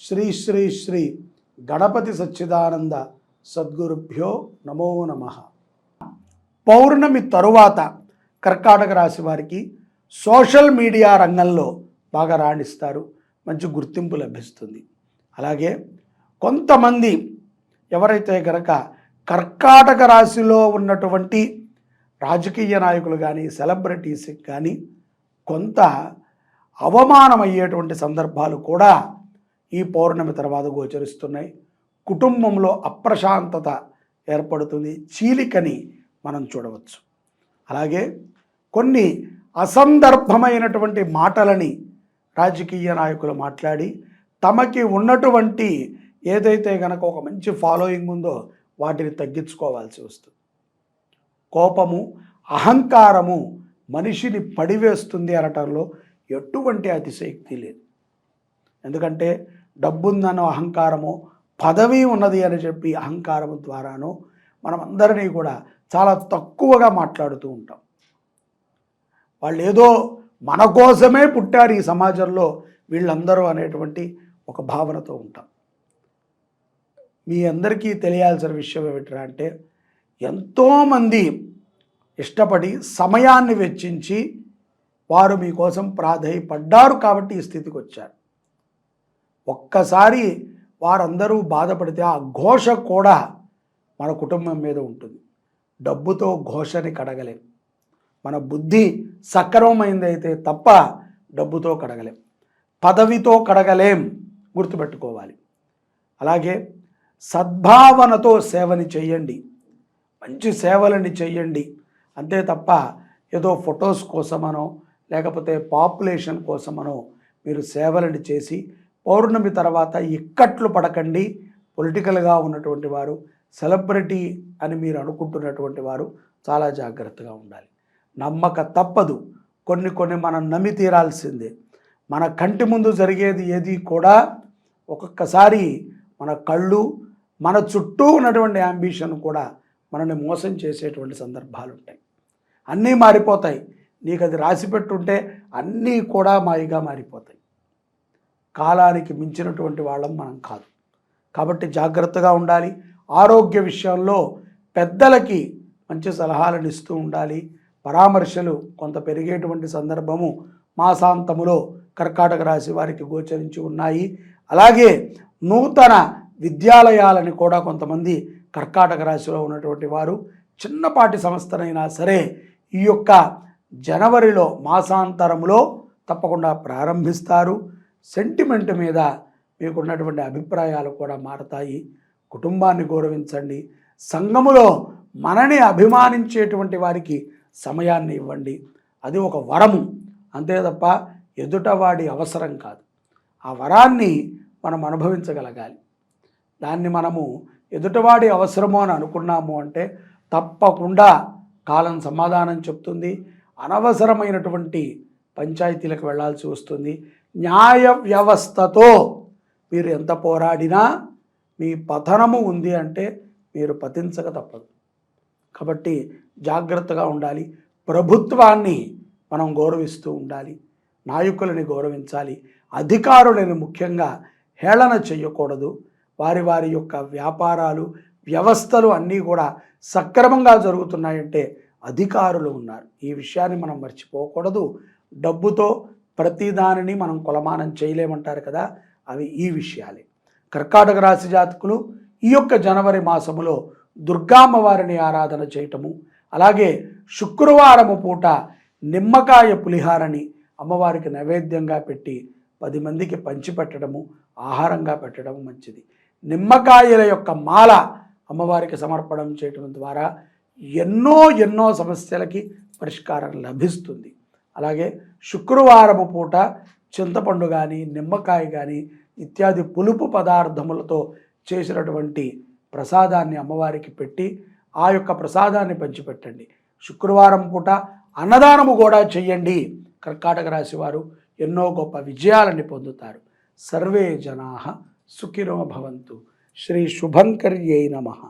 శ్రీ శ్రీ శ్రీ గణపతి సచ్చిదానంద సద్గురుభ్యో నమో నమ. పౌర్ణమి తరువాత కర్కాటక రాశి వారికి సోషల్ మీడియా రంగంలో బాగా రాణిస్తారు మంచి గుర్తింపు లభిస్తుంది. అలాగే కొంతమంది ఎవరైతే గనక కర్కాటక రాశిలో ఉన్నటువంటి రాజకీయ నాయకులు కానీ సెలబ్రిటీస్కి కానీ కొంత అవమానమయ్యేటువంటి సందర్భాలు కూడా ఈ పౌర్ణమి తర్వాత గోచరిస్తున్నాయి. కుటుంబంలో అప్రశాంతత ఏర్పడుతుంది. చీలికని మనం చూడవచ్చు. అలాగే కొన్ని అసందర్భమైనటువంటి మాటలని రాజకీయ నాయకులు మాట్లాడి తమకి ఉన్నటువంటి ఏదైతే గనక ఒక మంచి ఫాలోయింగ్ ఉందో వాటిని తగ్గించుకోవాల్సి వస్తుంది. కోపము అహంకారము మనిషిని పడివేస్తుంది అనటంలో ఎటువంటి అతిశక్తి లేదు. ఎందుకంటే డబ్బుందనో అహంకారము పదవి ఉన్నది అని చెప్పి అహంకారము ద్వారాను మనం అందరినీ కూడా చాలా తక్కువగా మాట్లాడుతూ ఉంటాం. వాళ్ళు ఏదో మన కోసమే పుట్టారు ఈ సమాజంలో వీళ్ళందరూ అనేటువంటి ఒక భావనతో ఉంటాం. మీ అందరికీ తెలియాల్సిన విషయం ఏమిట్రా అంటే ఎంతోమంది ఇష్టపడి సమయాన్ని వెచ్చించి వారు మీకోసం ప్రాధేయపడ్డారు కాబట్టి ఈ స్థితికి వచ్చారు. ఒక్కసారి వారందరూ బాధపడితే ఆ ఘోష కూడా మన కుటుంబం మీద ఉంటుంది. డబ్బుతో ఘోషని కడగలేం. మన బుద్ధి సక్రమమైందైతే తప్ప డబ్బుతో కడగలేం. పదవితో కడగలేం గుర్తుపెట్టుకోవాలి. అలాగే సద్భావనతో సేవని చేయండి మంచి సేవలని చేయండి అంతే తప్ప ఏదో ఫొటోస్ కోసమనో లేకపోతే పాపులేషన్ కోసమనో మీరు సేవలను చేసి పౌర్ణమి తర్వాత ఇక్కట్లు పడకండి. పొలిటికల్గా ఉన్నటువంటి వారు సెలబ్రిటీ అని మీరు అనుకుంటున్నటువంటి వారు చాలా జాగ్రత్తగా ఉండాలి. నమ్మక తప్పదు. కొన్ని కొన్ని మనం నమ్మి తీరాల్సిందే. మన కంటి ముందు జరిగేది ఏది కూడా ఒక్కొక్కసారి మన కళ్ళు మన చుట్టూ ఉన్నటువంటి అంబిషన్ కూడా మనల్ని మోసం చేసేటువంటి సందర్భాలు ఉంటాయి అన్నీ మారిపోతాయి. నీకు అది రాసి పెట్టుంటే అన్నీ కూడా మాయిగా మారిపోతాయి. కాలానికి మించినటువంటి వాళ్ళం మనం కాదు. కాబట్టి జాగ్రత్తగా ఉండాలి. ఆరోగ్య విషయంలో పెద్దలకి మంచి సలహాలను ఇస్తూ ఉండాలి. పరామర్శలు కొంత పెరిగేటువంటి సందర్భము మాసాంతములో కర్కాటక రాశి వారికి గోచరించి ఉన్నాయి. అలాగే నూతన విద్యాలయాలని కూడా కొంతమంది కర్కాటక రాశిలో ఉన్నటువంటి వారు చిన్నపాటి సంస్థనైనా సరే ఈ యొక్క జనవరిలో మాసాంతరంలో తప్పకుండా ప్రారంభిస్తారు. సెంటిమెంట్ మీద మీకున్నటువంటి అభిప్రాయాలు కూడా మారతాయి. కుటుంబాన్ని గౌరవించండి. సంఘములో మనని అభిమానించేటువంటి వారికి సమయాన్ని ఇవ్వండి. అది ఒక వరము. అంతే తప్ప ఎదుటవాడి అవసరం కాదు. ఆ వరాన్ని మనం అనుభవించగలగాలి. దాన్ని మనము ఎదుటవాడి అవసరము అని అనుకున్నాము అంటే తప్పకుండా కాలం సమాధానం చెప్తుంది. అనవసరమైనటువంటి పంచాయతీలకు వెళ్ళాల్సి వస్తుంది. న్యాయ వ్యవస్థతో మీరు ఎంత పోరాడినా మీ పతనము ఉంది అంటే మీరు పతించక తప్పదు. కాబట్టి జాగ్రత్తగా ఉండాలి. ప్రభుత్వాన్ని మనం గౌరవిస్తూ ఉండాలి. నాయకులని గౌరవించాలి. అధికారులను ముఖ్యంగా హేళన చేయకూడదు. వారి వారి యొక్క వ్యాపారాలు వ్యవస్థలు అన్నీ కూడా సక్రమంగా జరుగుతున్నాయంటే అధికారులు ఉన్నారు. ఈ విషయాన్ని మనం మర్చిపోకూడదు. డబ్బుతో ప్రతిదానిని మనం కొలమానం చేయలేమంటారు కదా అవి ఈ విషయాలే. కర్కాటక రాశి జాతకులు ఈ యొక్క జనవరి మాసములో దుర్గామ్మవారిని ఆరాధన చేయటము అలాగే శుక్రవారము పూట నిమ్మకాయ పులిహారని అమ్మవారికి నైవేద్యంగా పెట్టి పది మందికి పంచిపెట్టడము ఆహారంగా పెట్టడం మంచిది. నిమ్మకాయల యొక్క మాల అమ్మవారికి సమర్పణం చేయటం ద్వారా ఎన్నో ఎన్నో సమస్యలకి పరిష్కారం లభిస్తుంది. అలాగే శుక్రవారము పూట చింతపండు కానీ నిమ్మకాయ కానీ ఇత్యాది పులుపు పదార్థములతో చేసినటువంటి ప్రసాదాన్ని అమ్మవారికి పెట్టి ఆ యొక్క ప్రసాదాన్ని పంచిపెట్టండి. శుక్రవారం పూట అన్నదానము కూడా చెయ్యండి కర్కాటక రాశి వారు ఎన్నో గొప్ప విజయాలని పొందుతారు. సర్వే జనా సుఖినో భవంతు. శ్రీ శుభంకర్యై నమః.